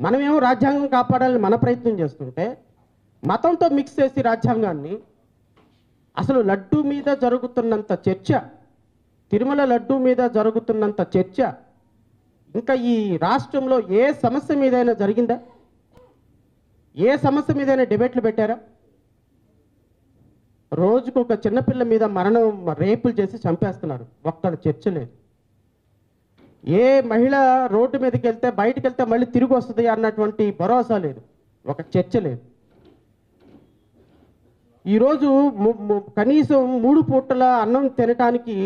మనమేమో రాజ్యాంగం కాపాడాలని మన ప్రయత్నం చేస్తుంటే మతంతో మిక్స్ చేసి రాజ్యాంగాన్ని అసలు లడ్డు మీద జరుగుతున్నంత చర్చ తిరుమల లడ్డు మీద జరుగుతున్నంత చర్చ ఇంకా ఈ రాష్ట్రంలో ఏ సమస్య మీదైనా జరిగిందా? ఏ సమస్య మీదైనా డిబేట్లు పెట్టారా? రోజుకు ఒక చిన్నపిల్ల మీద మరణం రేపులు చేసి చంపేస్తున్నారు. ఒక్కడ చర్చ లేదు. ఏ మహిళ రోడ్డు మీదకి వెళ్తే బయటకు వెళ్తే మళ్ళీ తిరిగి వస్తుంది అన్నటువంటి భరోసా లేదు. ఒక చర్చ లేదు. ఈరోజు కనీసం మూడు పూటల అన్నం తినటానికి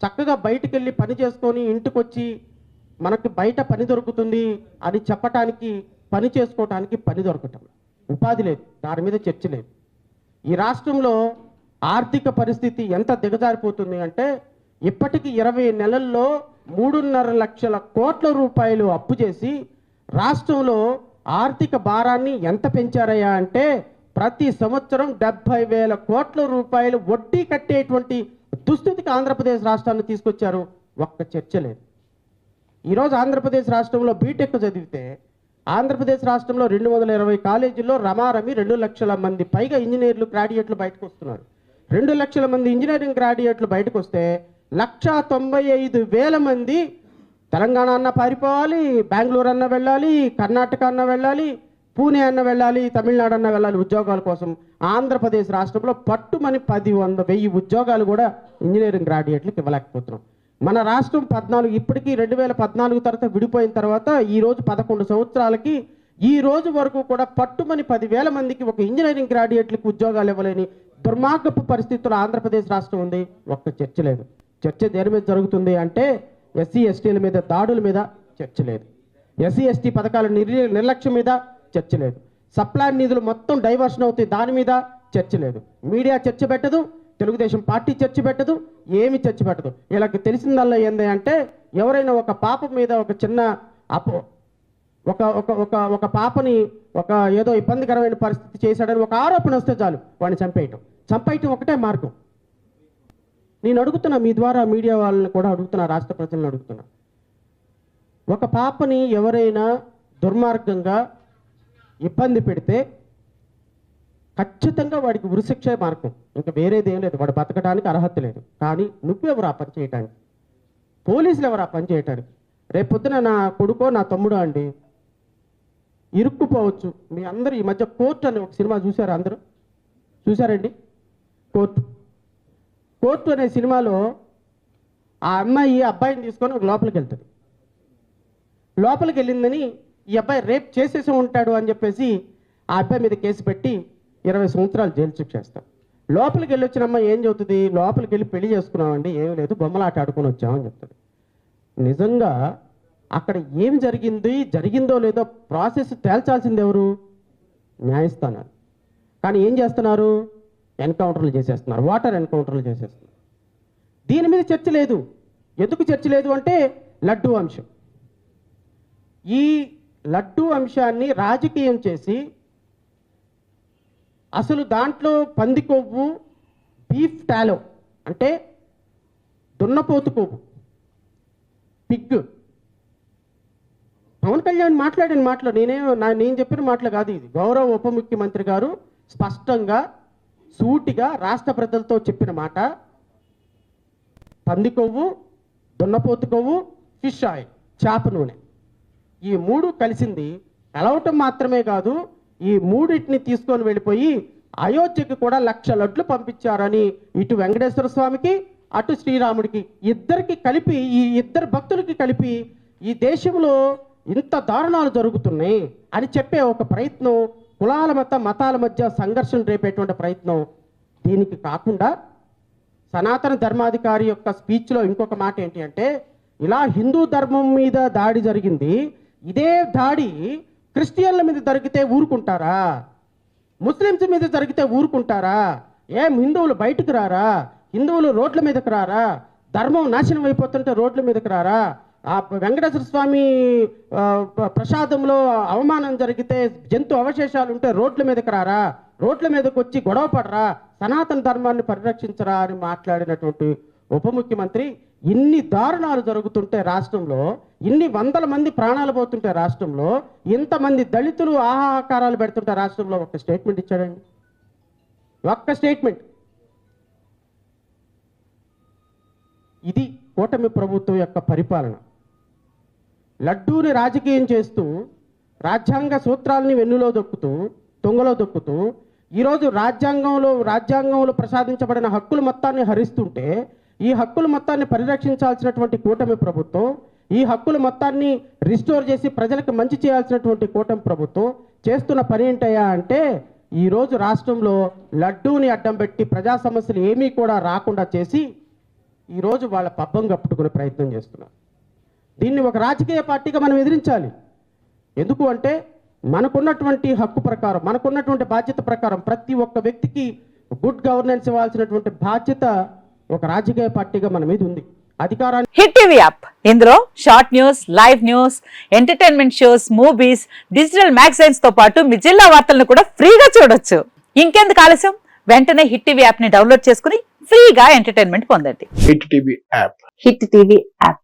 చక్కగా బయటకు వెళ్ళి పని చేసుకొని ఇంటికి వచ్చి మనకి బయట పని దొరుకుతుంది అని చెప్పటానికి పని చేసుకోవటానికి పని దొరకటం. ఉపాధి లేదు. దాని మీద చర్చ లేదు. ఈ రాష్ట్రంలో ఆర్థిక పరిస్థితి ఎంత దిగజారిపోతుంది అంటే ఇప్పటికి ఇరవై నెలల్లో మూడున్నర లక్షల కోట్ల రూపాయలు అప్పు చేసి రాష్ట్రంలో ఆర్థిక భారాన్ని ఎంత పెంచారయ్యా అంటే ప్రతి సంవత్సరం డెబ్బై వేల కోట్ల రూపాయలు వడ్డీ కట్టేటువంటి దుస్థితికి ఆంధ్రప్రదేశ్ రాష్ట్రాన్ని తీసుకొచ్చారు. ఒక్క చర్చ లేదు. ఈరోజు ఆంధ్రప్రదేశ్ రాష్ట్రంలో బీటెక్ చదివితే ఆంధ్రప్రదేశ్ రాష్ట్రంలో రెండు వందల ఇరవై కాలేజీల్లో రమారమి రెండు లక్షల మంది పైగా ఇంజనీర్లు గ్రాడ్యుయేట్లు బయటకు వస్తున్నారు. రెండు లక్షల మంది ఇంజనీరింగ్ గ్రాడ్యుయేట్లు బయటకు వస్తే లక్ష తొంభై ఐదు వేల మంది తెలంగాణ అన్న పారిపోవాలి బెంగళూరు అన్న వెళ్ళాలి కర్ణాటక అన్న వెళ్ళాలి పూణే అన్న వెళ్ళాలి తమిళనాడు అన్న వెళ్ళాలి ఉద్యోగాల కోసం. ఆంధ్రప్రదేశ్ రాష్ట్రంలో పట్టుమని పది వంద వెయ్యి ఉద్యోగాలు కూడా ఇంజనీరింగ్ గ్రాడ్యుయేట్లకు ఇవ్వలేకపోతున్నాం. మన రాష్ట్రం పద్నాలుగు ఇప్పటికీ రెండు వేల పద్నాలుగు తర్వాత విడిపోయిన తర్వాత ఈ రోజు పదకొండు సంవత్సరాలకి ఈ రోజు వరకు కూడా పట్టుమని పదివేల మందికి ఒక ఇంజనీరింగ్ గ్రాడ్యుయేట్లకు ఉద్యోగాలు ఇవ్వలేని దుర్మార్గపు పరిస్థితుల్లో ఆంధ్రప్రదేశ్ రాష్ట్రం ఉంది. ఒక్క చర్చ లేదు. చర్చ దేని మీద జరుగుతుంది అంటే ఎస్సీ ఎస్టీల మీద దాడుల మీద చర్చ లేదు. ఎస్సీ ఎస్టీ పథకాల నిర్లక్ష్యం మీద చర్చ లేదు. సప్లై నిధులు మొత్తం డైవర్షన్ అవుతాయి దాని మీద చర్చ లేదు. మీడియా చర్చ పెట్టదు తెలుగుదేశం పార్టీ చర్చ పెట్టదు ఏమి చర్చ పెట్టదు. వీళ్ళకి తెలిసిందల్లా ఏంది అంటే ఎవరైనా ఒక పాప మీద ఒక చిన్న అపో ఒక ఒక ఒక ఒక పాపని ఒక ఏదో ఇబ్బందికరమైన పరిస్థితి చేశాడని ఒక ఆరోపణ వస్తే చాలు వాడిని చంపేయటం. చంపేయటం ఒకటే మార్గం. నేను అడుగుతున్నా మీ ద్వారా మీడియా వాళ్ళని కూడా అడుగుతున్నా రాష్ట్ర ప్రజలను అడుగుతున్నా. ఒక పాపని ఎవరైనా దుర్మార్గంగా ఇబ్బంది పెడితే ఖచ్చితంగా వాడికి ఉరిశిక్షే మార్గం. ఇంకా వేరేది ఏం లేదు. వాడు బతకడానికి అర్హత లేదు. కానీ నువ్వెవరు ఆ పని చేయటానికి? పోలీసులు ఎవరు ఆ పని చేయటానికి? రేపు నా కొడుకో నా తమ్ముడో అండి ఇరుక్కుపోవచ్చు. మీ అందరూ ఈ మధ్య కోర్టు అని ఒక సినిమా చూశారు అందరూ? చూశారండి? కోర్టు. కోర్టు అనే సినిమాలో ఆ అమ్మాయి అబ్బాయిని తీసుకొని ఒక లోపలికి వెళ్తుంది. లోపలికి వెళ్ళిందని ఈ అబ్బాయి రేప్ చేసేసి ఉంటాడు అని చెప్పేసి ఆ అబ్బాయి మీద కేసు పెట్టి ఇరవై సంవత్సరాలు జైలు శిక్ష చేస్తాం లోపలికి వెళ్ళి వచ్చిన అమ్మాయి ఏం చెబుతుంది? లోపలికి వెళ్ళి పెళ్ళి చేసుకున్నామండి ఏం లేదు బొమ్మలాట ఆడుకొని వచ్చామని చెప్తుంది. నిజంగా అక్కడ ఏం జరిగింది జరిగిందో లేదో ప్రాసెస్ తేల్చాల్సింది ఎవరు? న్యాయస్థానాలు. కానీ ఏం చేస్తున్నారు? ఎన్కౌంటర్లు చేసేస్తున్నారు. వాటర్ ఎన్కౌంటర్లు చేసేస్తున్నారు. దీని మీద చర్చ లేదు. ఎందుకు చర్చ లేదు అంటే లడ్డు అంశం. ఈ లడ్డు అంశాన్ని రాజకీయం చేసి అసలు దాంట్లో పంది కొవ్వు బీఫ్ టాలో అంటే దున్నపోతు కొవ్వు పిగ్. పవన్ కళ్యాణ్ మాట్లాడిన మాటలు నేనే నా నేను చెప్పిన మాటలు కాదు ఇది. గౌరవ ఉప ముఖ్యమంత్రి గారు స్పష్టంగా సూటిగా రాష్ట్ర ప్రజలతో చెప్పిన మాట పంది కొవ్వు దున్నపోతు కొవ్వు ఫిష్ ఆయిల్ చేప నూనె. ఈ మూడు కలిసింది కలవటం మాత్రమే కాదు ఈ మూడింటిని తీసుకొని వెళ్ళిపోయి అయోధ్యకి కూడా లక్ష లడ్లు పంపించారని ఇటు వెంకటేశ్వర స్వామికి అటు శ్రీరాముడికి ఇద్దరికి కలిపి ఈ ఇద్దరు భక్తులకి కలిపి ఈ దేశంలో ఇంత దారుణాలు జరుగుతున్నాయి అని చెప్పే ఒక ప్రయత్నం కులాల మత మతాల మధ్య సంఘర్షణ రేపేటువంటి ప్రయత్నం దీనికి కాకుండా సనాతన ధర్మాధికారి యొక్క స్పీచ్లో ఇంకొక మాట ఏంటి అంటే ఇలా హిందూ ధర్మం మీద దాడి జరిగింది ఇదే దాడి క్రిస్టియన్ల మీద జరిగితే ఊరుకుంటారా? ముస్లిమ్స్ మీద జరిగితే ఊరుకుంటారా? ఏం హిందువులు బయటకు రారా? హిందువులు రోడ్ల మీదకు రారా? ధర్మం నాశనం అయిపోతుంటే రోడ్ల మీదకి రారా? ఆ వెంకటేశ్వర స్వామి ప్రసాదంలో అవమానం జరిగితే జంతు అవశేషాలు ఉంటే రోడ్ల మీదకి రారా? రోడ్ల మీదకి వచ్చి గొడవ పడరా? సనాతన ధర్మాన్ని పరిరక్షించరా అని మాట్లాడినటువంటి ఉప ముఖ్యమంత్రి ఇన్ని దారుణాలు జరుగుతుంటే రాష్ట్రంలో ఇన్ని వందల మంది ప్రాణాలు పోతుంటే రాష్ట్రంలో ఇంతమంది దళితులు ఆహాకారాలు పెడుతుంటే రాష్ట్రంలో ఒక స్టేట్మెంట్ ఇచ్చాడండి. ఒక్క స్టేట్మెంట్. ఇది కూటమి ప్రభుత్వం యొక్క పరిపాలన. లడ్డూని రాజకీయం చేస్తూ రాజ్యాంగ సూత్రాలని వెన్నులో దొక్కుతూ తొంగలో దొక్కుతూ ఈరోజు రాజ్యాంగంలో రాజ్యాంగంలో ప్రసాదించబడిన హక్కులు మొత్తాన్ని హరిస్తుంటే ఈ హక్కుల మొత్తాన్ని పరిరక్షించాల్సినటువంటి కూటమి ప్రభుత్వం ఈ హక్కుల మొత్తాన్ని రిస్టోర్ చేసి ప్రజలకు మంచి చేయాల్సినటువంటి కూటమి ప్రభుత్వం చేస్తున్న పని ఏంటయ్యా అంటే ఈరోజు రాష్ట్రంలో లడ్డూని అడ్డం పెట్టి ప్రజా సమస్యలు ఏమీ కూడా రాకుండా చేసి ఈరోజు వాళ్ళ పబ్బం కప్పుకునే ప్రయత్నం చేస్తున్నారు. దీన్ని ఒక రాజకీయ పార్టీగా మనం ఎదిరించాలి. ఎందుకు అంటే మనకున్నటువంటి హక్కు ప్రకారం మనకున్నటువంటి బాధ్యత ప్రకారం ప్రతి ఒక్క వ్యక్తికి గుడ్ గవర్నెన్స్ ఇవ్వాల్సినటువంటి బాధ్యత ఒక రాజకీయ పార్టీగా మన మీద ఉంది. అధికారాన్ని హిట్ టీవీ యాప్. ఇందులో short news live news entertainment shows movies digital మ్యాగజైన్స్తో పాటు మీ జిల్లా వార్తలను కూడా ఫ్రీగా చూడొచ్చు. ఇంకెందుకు ఆలస్యం? వెంటనే హిట్ టీవీ యాప్ని డౌన్లోడ్ చేసుకుని ఫ్రీగా ఎంటర్టైన్మెంట్ పొందండి. Hit TV app. Hit TV app.